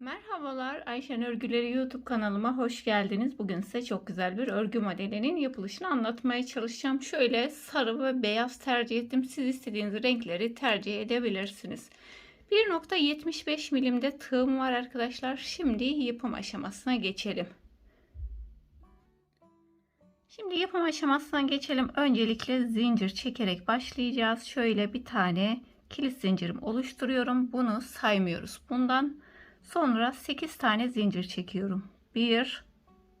Merhabalar Ayşen Örgüleri YouTube kanalıma hoş geldiniz. Bugün size çok güzel bir örgü modelinin yapılışını anlatmaya çalışacağım. Şöyle sarı ve beyaz tercih ettim. Siz istediğiniz renkleri tercih edebilirsiniz. 1.75 milimde tığım var arkadaşlar. Şimdi yapım aşamasına geçelim. Şimdi yapım aşamasına geçelim. Öncelikle zincir çekerek başlayacağız. Şöyle bir tane kilit zincirim oluşturuyorum. Bunu saymıyoruz. Bundan sonra 8 tane zincir çekiyorum. 1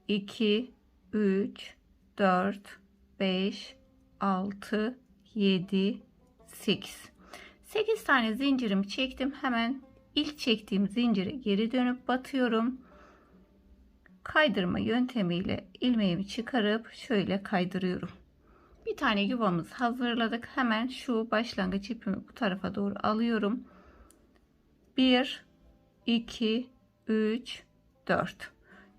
2 3 4 5 6 7 8 8 tane zincirimi çektim. Hemen ilk çektiğim zincire geri dönüp batıyorum. Kaydırma yöntemiyle ilmeğimi çıkarıp şöyle kaydırıyorum. Bir tane yuvamız hazırladık. Hemen şu başlangıç ipimi bu tarafa doğru alıyorum. 1 2 3 4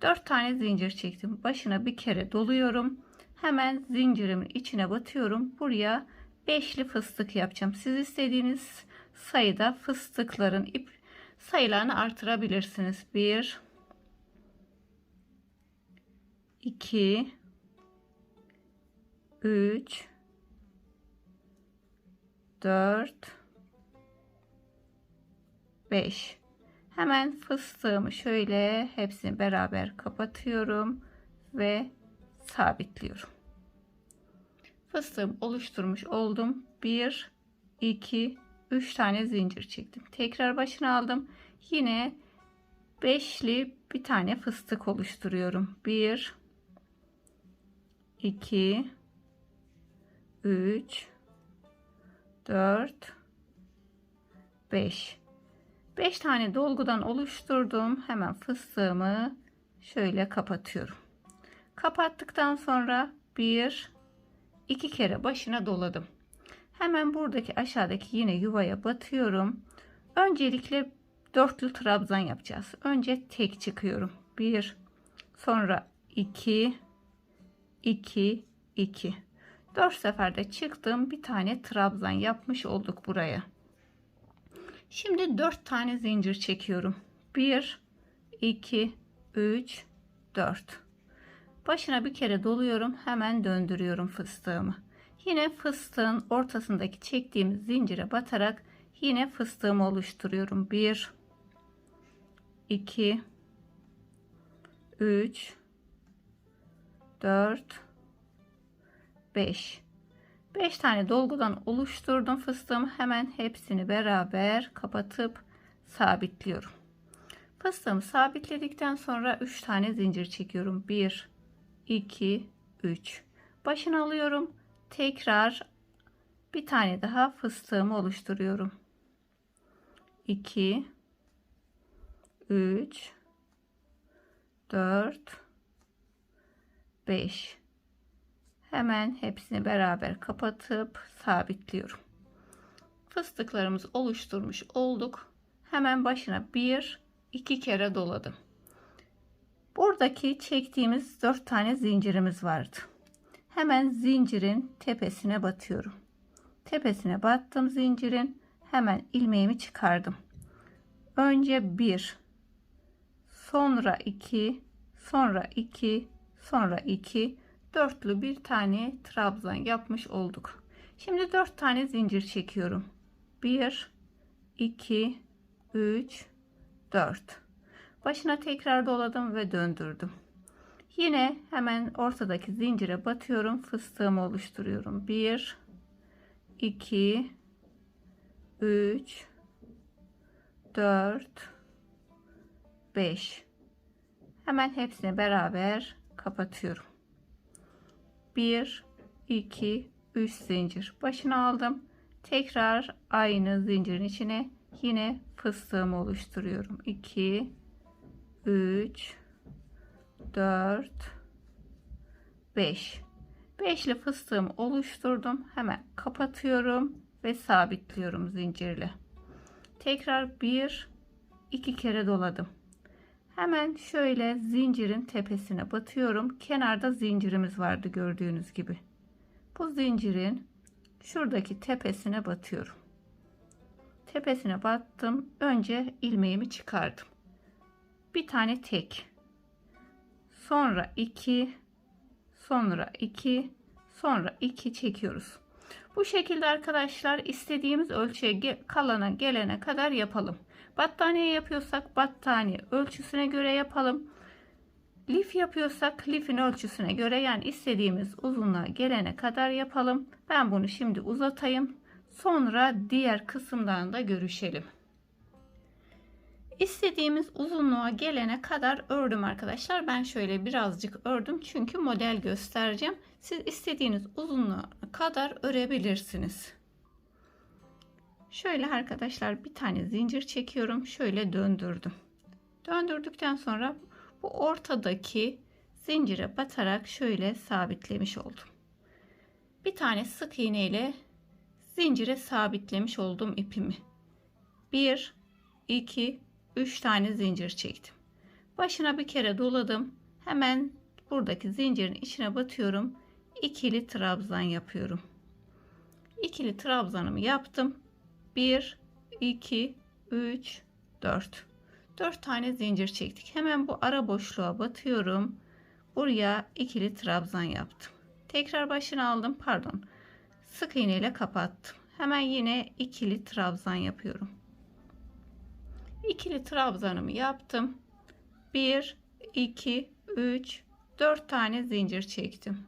4 tane zincir çektim. Başına bir kere doluyorum. Hemen zincirimin içine batıyorum. Buraya beşli fıstık yapacağım. Siz istediğiniz sayıda fıstıkların ip sayılarını artırabilirsiniz. 1 2 3 4 5 Hemen fıstığımı şöyle hepsini beraber kapatıyorum ve sabitliyorum. Fıstığımı oluşturmuş oldum. 1 2 3 tane zincir çektim. Tekrar başına aldım. Yine beşli bir tane fıstık oluşturuyorum. 1 2 3 4 5 5 tane dolgudan oluşturdum. Hemen fıstığımı şöyle kapatıyorum. Kapattıktan sonra bir iki kere başına doladım. Hemen buradaki aşağıdaki yine yuvaya batıyorum. Öncelikle dörtlü trabzan yapacağız. Önce tek çıkıyorum. 1 sonra 2 2 2 4 seferde çıktım. Bir tane trabzan yapmış olduk buraya. Şimdi 4 tane zincir çekiyorum. 1 2 3 4 Başına bir kere doluyorum. Hemen döndürüyorum fıstığımı. Yine fıstığın ortasındaki çektiğim zincire batarak yine fıstığımı oluşturuyorum. 1 2 3 4 5 5 tane dolgudan oluşturdum fıstığımı hemen hepsini beraber kapatıp sabitliyorum. Fıstığımı sabitledikten sonra 3 tane zincir çekiyorum. 1 2 3 başını alıyorum. Tekrar bir tane daha fıstığımı oluşturuyorum. 2 3 4 5 Hemen hepsini beraber kapatıp sabitliyorum. Fıstıklarımız oluşturmuş olduk. Hemen başına bir iki kere doladım. Buradaki çektiğimiz dört tane zincirimiz vardı. Hemen zincirin tepesine batıyorum. Tepesine battım zincirin. Hemen ilmeğimi çıkardım. Önce bir, sonra iki, sonra iki, sonra iki dörtlü bir tane trabzan yapmış olduk. Şimdi dört tane zincir çekiyorum. 1 2 3 4 Başına tekrar doladım ve döndürdüm. Yine hemen ortadaki zincire batıyorum. Fıstığımı oluşturuyorum. 1 2 3 4 5 Hemen hepsini beraber kapatıyorum. 1 2 3 zincir başına aldım. Tekrar aynı zincirin içine yine fıstığımı oluşturuyorum. 2 3 4 5 5'li fıstığımı oluşturdum. Hemen kapatıyorum ve sabitliyorum zincirle. Tekrar bir iki kere doladım Hemen şöyle zincirin tepesine batıyorum. Kenarda zincirimiz vardı gördüğünüz gibi. bu zincirin şuradaki tepesine batıyorum. Tepesine battım. Önce ilmeğimi çıkardım. Bir tane tek. Sonra iki, sonra iki, sonra iki çekiyoruz. Bu şekilde arkadaşlar istediğimiz ölçüye kalana gelene kadar yapalım. Battaniye yapıyorsak battaniye ölçüsüne göre yapalım. Lif yapıyorsak lifin ölçüsüne göre yani istediğimiz uzunluğa gelene kadar yapalım. Ben bunu şimdi uzatayım. Sonra diğer kısımdan da görüşelim. İstediğimiz uzunluğa gelene kadar ördüm arkadaşlar. Ben şöyle birazcık ördüm çünkü model göstereceğim. Siz istediğiniz uzunluğa kadar örebilirsiniz. Şöyle arkadaşlar bir tane zincir çekiyorum. Şöyle döndürdüm. Döndürdükten sonra bu ortadaki zincire batarak şöyle sabitlemiş oldum. Bir tane sık iğne ile zincire sabitlemiş oldum ipimi. 1 2 3 tane zincir çektim. Başına bir kere doladım. Hemen buradaki zincirin içine batıyorum. İkili trabzan yapıyorum. İkili trabzanımı yaptım. 1 2 3 4 4 tane zincir çektik. Hemen bu ara boşluğa batıyorum. Buraya ikili trabzan yaptım. Tekrar başını aldım. Pardon. Sık iğne ile kapattım. Hemen yine ikili trabzan yapıyorum. İkili trabzanımı yaptım. 1 2 3 4 tane zincir çektim.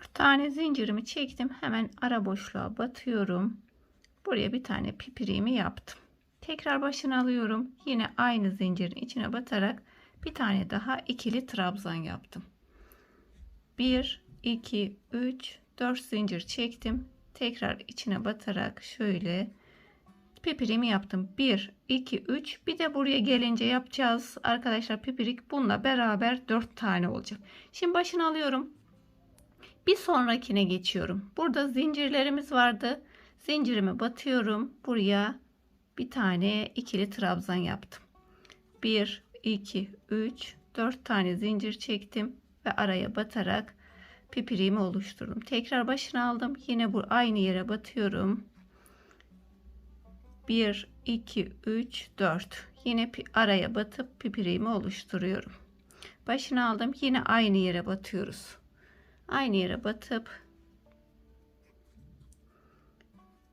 4 tane zincirimi çektim. Hemen ara boşluğa batıyorum. Buraya bir tane pipiriğimi yaptım. Tekrar başını alıyorum. Yine aynı zincirin içine batarak bir tane daha ikili trabzan yaptım. 1 2 3 4 zincir çektim. Tekrar içine batarak şöyle pipirimi yaptım. 1 2 3 bir de buraya gelince yapacağız arkadaşlar pipirik bununla beraber 4 tane olacak. Şimdi başını alıyorum. Bir sonrakine geçiyorum. Burada zincirlerimiz vardı. Zincirimi batıyorum. Buraya bir tane ikili trabzan yaptım. 1 2 3 4 tane zincir çektim ve araya batarak pipiriğimi oluşturdum. Tekrar başına aldım. Yine bu aynı yere batıyorum. 1 2 3 4 yine araya batıp pipiriğimi oluşturuyorum. Başına aldım. Yine aynı yere batıyoruz. Aynı yere batıp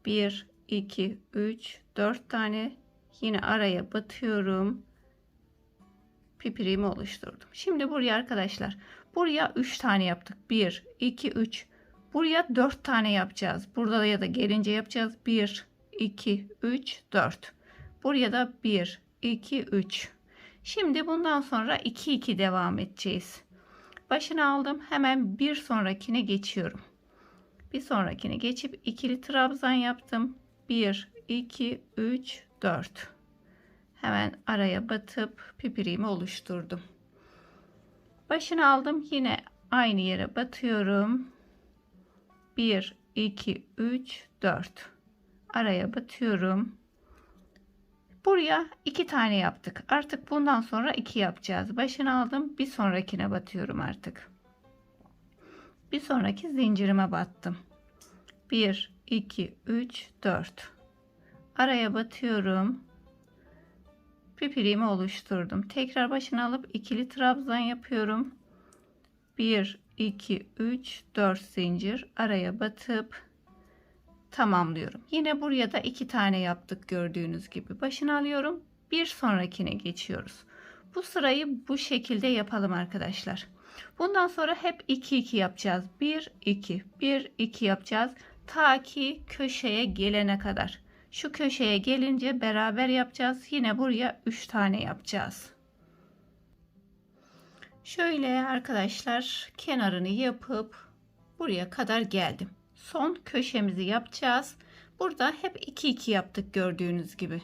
1 2 3 4 tane yine araya batıyorum. Pipiriğimi oluşturdum. Şimdi buraya arkadaşlar buraya 3 tane yaptık. 1 2 3 buraya 4 tane yapacağız. Burada ya da gelince yapacağız. 1 2 3 4 buraya da 1 2 3 şimdi bundan sonra 2 2 devam edeceğiz başını aldım hemen bir sonrakine geçiyorum bir sonrakine geçip ikili trabzan yaptım 1 2 3 4 hemen araya batıp pipiriğimi oluşturdum başını aldım yine aynı yere batıyorum 1 2 3 4 araya batıyorum. Buraya iki tane yaptık. Artık bundan sonra iki yapacağız. Başını aldım. Bir sonrakine batıyorum artık. Bir sonraki zincirime battım. 1 2 3 4 araya batıyorum. Pipiriğimi oluşturdum. Tekrar başını alıp ikili trabzan yapıyorum. 1 2 3 4 zincir araya batıp tamamlıyorum. Yine buraya da iki tane yaptık gördüğünüz gibi. Başını alıyorum. Bir sonrakine geçiyoruz. Bu sırayı bu şekilde yapalım arkadaşlar. Bundan sonra hep 2 2 yapacağız. 1 2 1 2 yapacağız ta ki köşeye gelene kadar. Şu köşeye gelince beraber yapacağız. Yine buraya 3 tane yapacağız. Şöyle arkadaşlar kenarını yapıp buraya kadar geldim son köşemizi yapacağız. Burada hep 2 2 yaptık gördüğünüz gibi.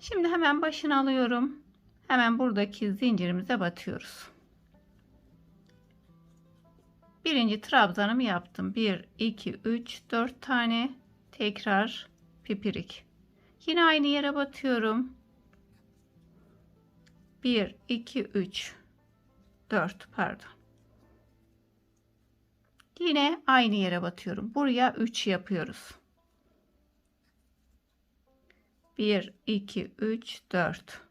Şimdi hemen başını alıyorum. Hemen buradaki zincirimize batıyoruz. Birinci trabzanımı yaptım. 1 2 3 4 tane tekrar pipirik. Yine aynı yere batıyorum. 1 2 3 4 pardon. Yine aynı yere batıyorum. Buraya 3 yapıyoruz. 1 2 3 4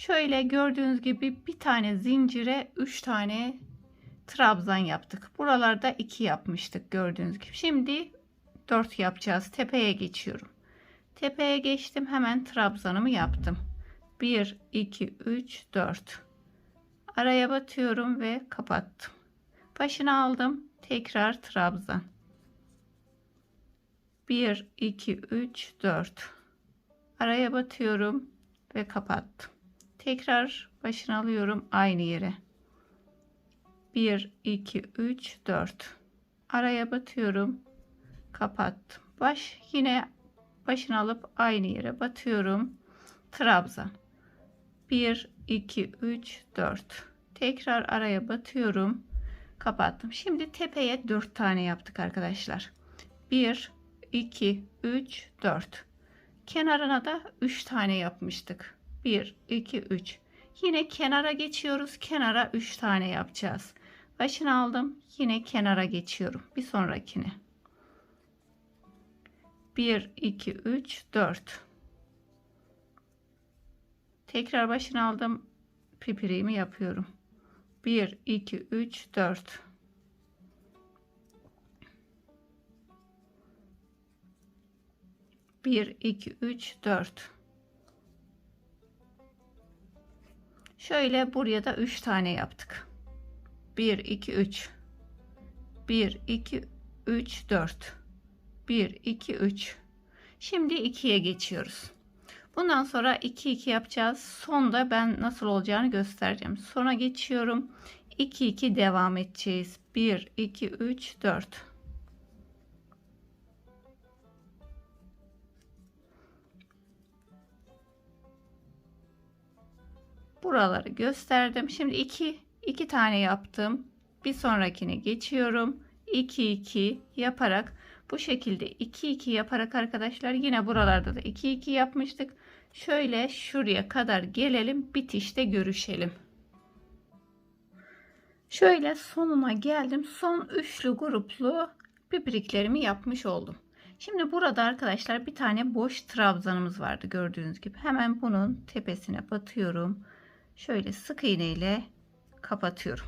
Şöyle gördüğünüz gibi bir tane zincire 3 tane trabzan yaptık. Buralarda 2 yapmıştık gördüğünüz gibi. Şimdi 4 yapacağız. Tepeye geçiyorum. Tepeye geçtim. Hemen trabzanımı yaptım. 1 2 3 4 Araya batıyorum ve kapattım. Başını aldım. Tekrar trabzan. 1 2 3 4 Araya batıyorum ve kapattım. Tekrar başını alıyorum aynı yere. 1 2 3 4 Araya batıyorum. Kapattım. Baş yine başını alıp aynı yere batıyorum. Trabzan. 1 2 3 4 Tekrar araya batıyorum. Kapattım. Şimdi tepeye 4 tane yaptık arkadaşlar. 1 2 3 4 Kenarına da 3 tane yapmıştık. 1 2 3 Yine kenara geçiyoruz. Kenara 3 tane yapacağız. Başını aldım. Yine kenara geçiyorum. Bir sonrakine. 1 2 3 4 Tekrar başını aldım. Pipiriğimi yapıyorum. 1 2 3 4 1 2 3 4 Şöyle buraya da 3 tane yaptık. 1 2 3 1 2 3 4 1 2 3 Şimdi 2'ye geçiyoruz. Bundan sonra 2 2 yapacağız. Sonda ben nasıl olacağını göstereceğim. Sona geçiyorum. 2 2 devam edeceğiz. 1 2 3 4 Buraları gösterdim. Şimdi 2 2 tane yaptım. Bir sonrakine geçiyorum. 2 2 yaparak bu şekilde 2 2 yaparak arkadaşlar yine buralarda da 2 2 yapmıştık. Şöyle şuraya kadar gelelim. Bitişte görüşelim. Şöyle sonuna geldim. Son üçlü gruplu pipiriklerimi yapmış oldum. Şimdi burada arkadaşlar bir tane boş trabzanımız vardı gördüğünüz gibi. Hemen bunun tepesine batıyorum. Şöyle sık iğne ile kapatıyorum.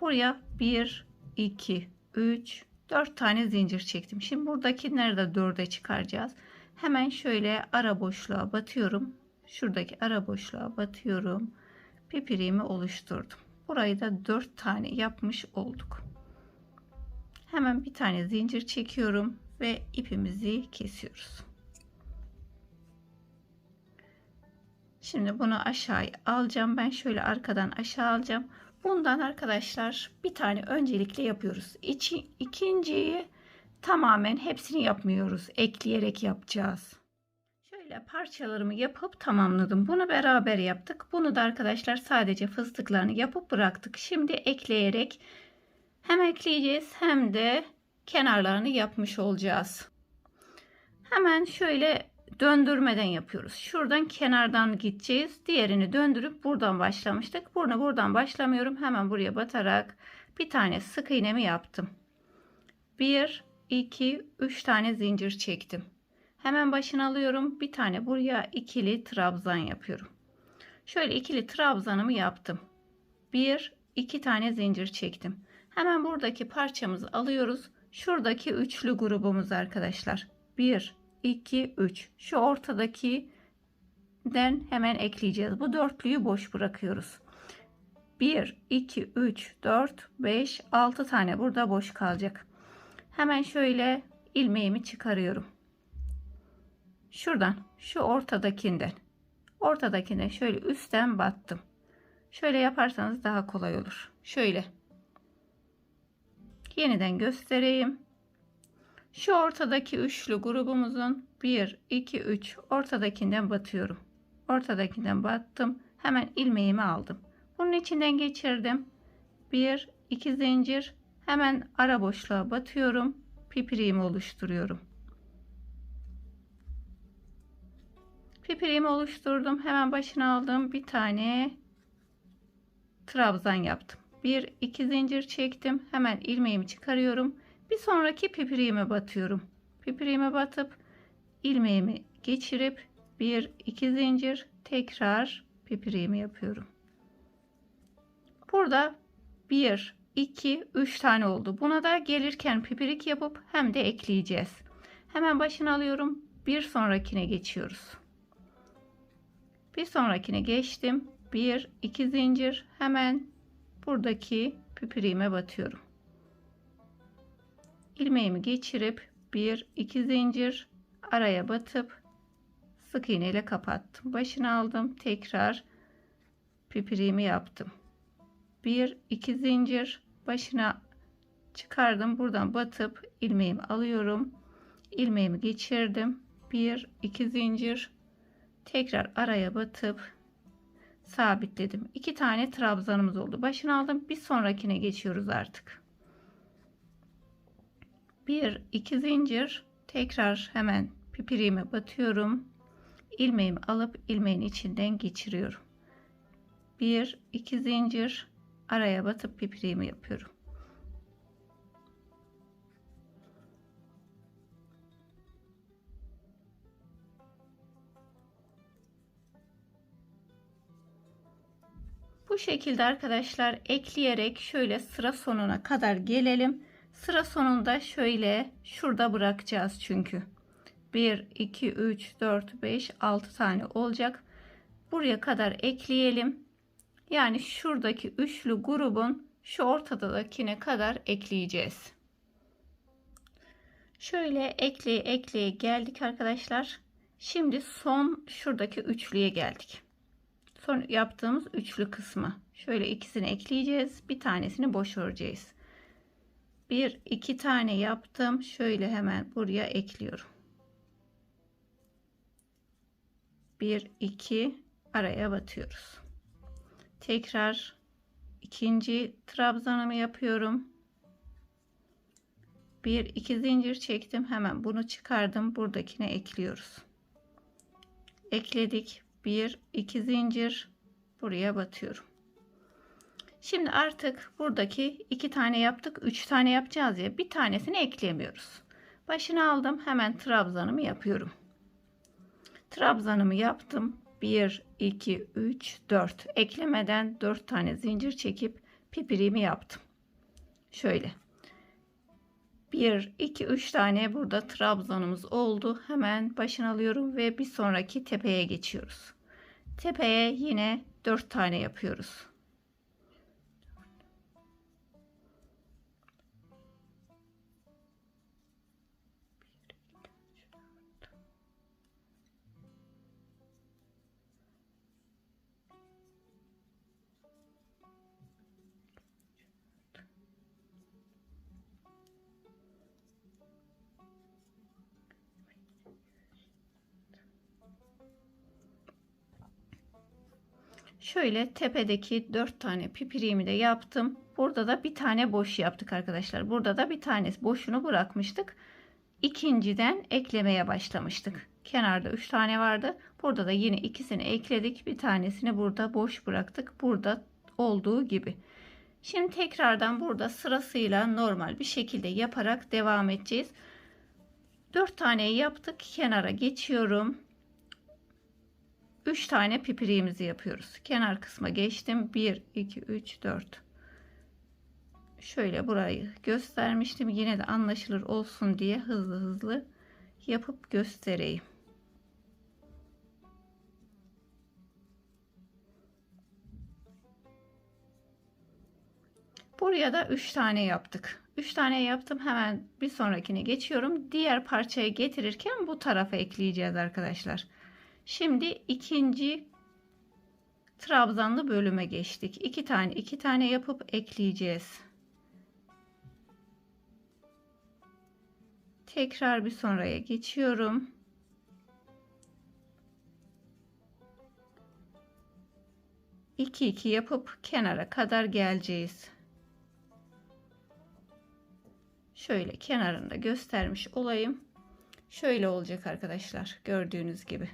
Buraya 1, 2, 3, 4 tane zincir çektim. Şimdi buradakileri de 4'e çıkaracağız. Hemen şöyle ara boşluğa batıyorum. Şuradaki ara boşluğa batıyorum. Pipiriğimi oluşturdum. Burayı da 4 tane yapmış olduk. Hemen bir tane zincir çekiyorum ve ipimizi kesiyoruz. Şimdi bunu aşağıya alacağım. Ben şöyle arkadan aşağı alacağım. Bundan arkadaşlar bir tane öncelikle yapıyoruz. İki, ikinciyi tamamen hepsini yapmıyoruz. Ekleyerek yapacağız. Şöyle parçalarımı yapıp tamamladım. Bunu beraber yaptık. Bunu da arkadaşlar sadece fıstıklarını yapıp bıraktık. Şimdi ekleyerek hem ekleyeceğiz hem de kenarlarını yapmış olacağız. Hemen şöyle döndürmeden yapıyoruz. Şuradan kenardan gideceğiz. Diğerini döndürüp buradan başlamıştık. Bunu buradan başlamıyorum. Hemen buraya batarak bir tane sık iğnemi yaptım. 1 2 3 tane zincir çektim. Hemen başını alıyorum. Bir tane buraya ikili trabzan yapıyorum. Şöyle ikili trabzanımı yaptım. 1 2 tane zincir çektim. Hemen buradaki parçamızı alıyoruz. Şuradaki üçlü grubumuz arkadaşlar. 1 2 3 şu ortadaki den hemen ekleyeceğiz. Bu dörtlüyü boş bırakıyoruz. 1 2 3 4 5 6 tane burada boş kalacak. Hemen şöyle ilmeğimi çıkarıyorum. Şuradan şu ortadakinden ortadakinden şöyle üstten battım. Şöyle yaparsanız daha kolay olur. Şöyle. Yeniden göstereyim. Şu ortadaki üçlü grubumuzun 1 2 3 ortadakinden batıyorum. Ortadakinden battım. Hemen ilmeğimi aldım. Bunun içinden geçirdim. 1 2 zincir hemen ara boşluğa batıyorum. Pipiriğimi oluşturuyorum. Pipiriğimi oluşturdum. Hemen başına aldım. Bir tane trabzan yaptım. Bir iki zincir çektim. Hemen ilmeğimi çıkarıyorum. Bir sonraki pipiriğime batıyorum. Pipiriğime batıp ilmeğimi geçirip bir iki zincir tekrar pipiriğimi yapıyorum. Burada 1 2 3 tane oldu. Buna da gelirken pipirik yapıp hem de ekleyeceğiz. Hemen başını alıyorum. Bir sonrakine geçiyoruz. Bir sonrakine geçtim. 1 2 zincir hemen buradaki pipiriğime batıyorum. İlmeğimi geçirip 1 2 zincir araya batıp sık iğne ile kapattım. Başını aldım. Tekrar pipiriğimi yaptım. 1 2 zincir başına çıkardım. Buradan batıp ilmeğimi alıyorum. ilmeğimi geçirdim. 1 2 zincir tekrar araya batıp sabitledim. 2 tane trabzanımız oldu. Başını aldım. Bir sonrakine geçiyoruz artık. 1 2 zincir tekrar hemen pipiriğime batıyorum. ilmeğimi alıp ilmeğin içinden geçiriyorum. 1 2 zincir araya batıp pipiriğimi yapıyorum. Bu şekilde arkadaşlar ekleyerek şöyle sıra sonuna kadar gelelim. Sıra sonunda şöyle şurada bırakacağız çünkü. 1 2 3 4 5 6 tane olacak. Buraya kadar ekleyelim. Yani şuradaki üçlü grubun şu ortadakine kadar ekleyeceğiz. Şöyle ekleye ekleye geldik arkadaşlar. Şimdi son şuradaki üçlüye geldik. Son yaptığımız üçlü kısmı. Şöyle ikisini ekleyeceğiz. Bir tanesini boş öreceğiz. Bir iki tane yaptım. Şöyle hemen buraya ekliyorum. Bir iki araya batıyoruz tekrar ikinci trabzanımı yapıyorum. Bir iki zincir çektim. Hemen bunu çıkardım. Buradakine ekliyoruz. Ekledik. Bir iki zincir buraya batıyorum. Şimdi artık buradaki iki tane yaptık. Üç tane yapacağız ya. Bir tanesini eklemiyoruz. Başını aldım. Hemen trabzanımı yapıyorum. Trabzanımı yaptım. 1 2 3 4 eklemeden 4 tane zincir çekip pipirimi yaptım şöyle 1 2 3 tane burada trabzanımız oldu hemen başını alıyorum ve bir sonraki tepeye geçiyoruz tepeye yine 4 tane yapıyoruz Şöyle tepedeki 4 tane pipiriğimi de yaptım. Burada da bir tane boş yaptık arkadaşlar. Burada da bir tanesi boşunu bırakmıştık. İkinciden eklemeye başlamıştık. Kenarda 3 tane vardı. Burada da yine ikisini ekledik. Bir tanesini burada boş bıraktık. Burada olduğu gibi. Şimdi tekrardan burada sırasıyla normal bir şekilde yaparak devam edeceğiz. 4 tane yaptık. Kenara geçiyorum. 3 tane pipiriğimizi yapıyoruz. Kenar kısma geçtim. 1, 2, 3, 4. Şöyle burayı göstermiştim. Yine de anlaşılır olsun diye hızlı hızlı yapıp göstereyim. Buraya da 3 tane yaptık. 3 tane yaptım. Hemen bir sonrakine geçiyorum. Diğer parçayı getirirken bu tarafa ekleyeceğiz arkadaşlar. Şimdi ikinci trabzanlı bölüme geçtik. İki tane iki tane yapıp ekleyeceğiz. Tekrar bir sonraya geçiyorum. İki iki yapıp kenara kadar geleceğiz. Şöyle kenarında göstermiş olayım. Şöyle olacak arkadaşlar gördüğünüz gibi.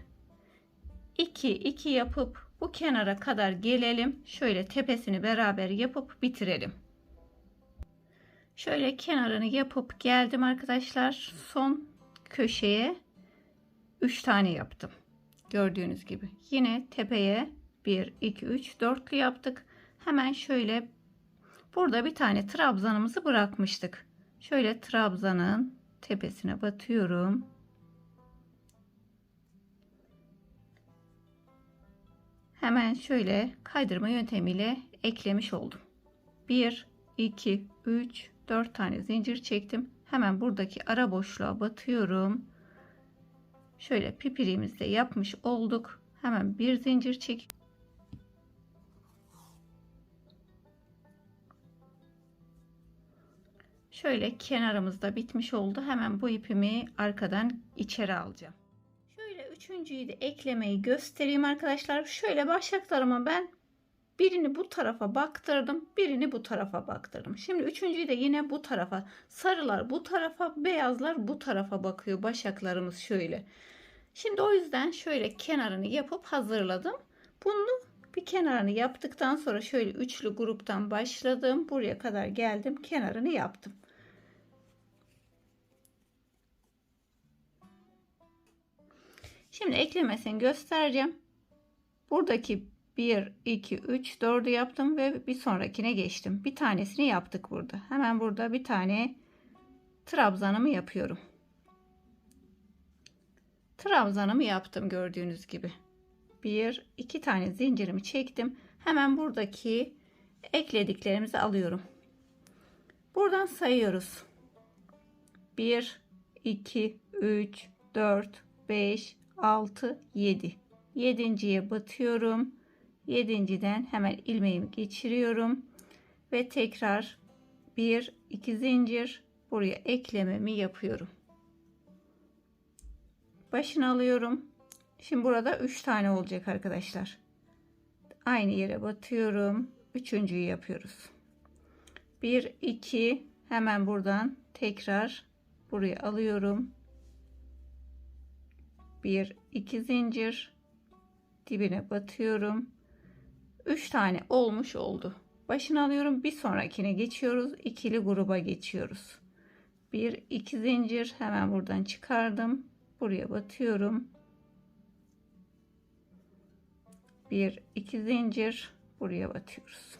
2 2 yapıp Bu kenara kadar gelelim. Şöyle tepesini beraber yapıp bitirelim. Şöyle kenarını yapıp geldim arkadaşlar. Son köşeye 3 tane yaptım. Gördüğünüz gibi. Yine tepeye 1, 2, 3, 4'lü yaptık. Hemen şöyle burada bir tane trabzanımızı bırakmıştık. Şöyle trabzanın tepesine batıyorum. Hemen şöyle kaydırma yöntemiyle eklemiş oldum. 1, 2, 3, 4 tane zincir çektim. Hemen buradaki ara boşluğa batıyorum. Şöyle pipiriğimizi de yapmış olduk. Hemen bir zincir çek. Şöyle kenarımızda bitmiş oldu. Hemen bu ipimi arkadan içeri alacağım. Üçüncüyü de eklemeyi göstereyim arkadaşlar. Şöyle başaklarıma ben birini bu tarafa baktırdım. Birini bu tarafa baktırdım. Şimdi üçüncüyü de yine bu tarafa. Sarılar bu tarafa, beyazlar bu tarafa bakıyor. Başaklarımız şöyle. Şimdi o yüzden şöyle kenarını yapıp hazırladım. Bunu bir kenarını yaptıktan sonra şöyle üçlü gruptan başladım. Buraya kadar geldim. Kenarını yaptım. Şimdi eklemesini göstereceğim. Buradaki 1, 2, 3, 4'ü yaptım ve bir sonrakine geçtim. Bir tanesini yaptık burada. Hemen burada bir tane trabzanımı yapıyorum. Trabzanımı yaptım gördüğünüz gibi. Bir, iki tane zincirimi çektim. Hemen buradaki eklediklerimizi alıyorum. Buradan sayıyoruz. 1, 2, 3, 4, 5, 6, 7. Yedinciye batıyorum. Yedinciden hemen ilmeğimi geçiriyorum. Ve tekrar 1, 2 zincir buraya eklememi yapıyorum. Başını alıyorum. Şimdi burada 3 tane olacak arkadaşlar. Aynı yere batıyorum. Üçüncüyü yapıyoruz. 1, 2 hemen buradan tekrar buraya alıyorum. 1 2 zincir. Dibine batıyorum. 3 tane olmuş oldu. Başını alıyorum. Bir sonrakine geçiyoruz. İkili gruba geçiyoruz. 1 2 zincir. Hemen buradan çıkardım. Buraya batıyorum. 1 2 zincir. Buraya batıyoruz.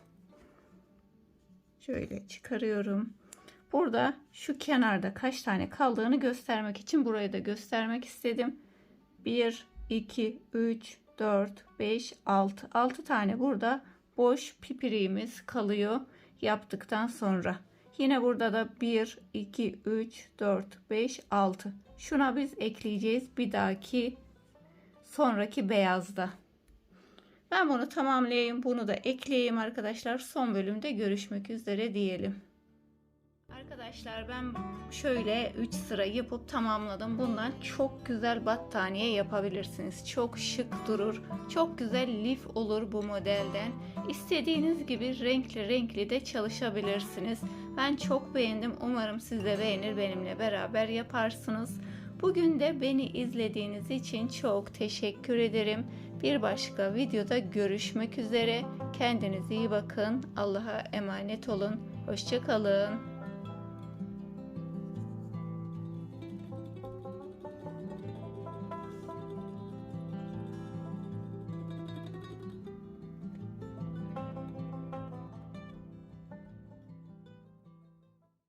Şöyle çıkarıyorum. Burada şu kenarda kaç tane kaldığını göstermek için burayı da göstermek istedim 1, 2, 3, 4, 5, 6. 6 tane burada boş pipiriğimiz kalıyor yaptıktan sonra. Yine burada da 1, 2, 3, 4, 5, 6. Şuna biz ekleyeceğiz bir dahaki sonraki beyazda. Ben bunu tamamlayayım. Bunu da ekleyeyim arkadaşlar. Son bölümde görüşmek üzere diyelim. Arkadaşlar ben şöyle 3 sıra yapıp tamamladım. Bundan çok güzel battaniye yapabilirsiniz. Çok şık durur. Çok güzel lif olur bu modelden. İstediğiniz gibi renkli renkli de çalışabilirsiniz. Ben çok beğendim. Umarım siz de beğenir benimle beraber yaparsınız. Bugün de beni izlediğiniz için çok teşekkür ederim. Bir başka videoda görüşmek üzere. Kendinize iyi bakın. Allah'a emanet olun. Hoşçakalın.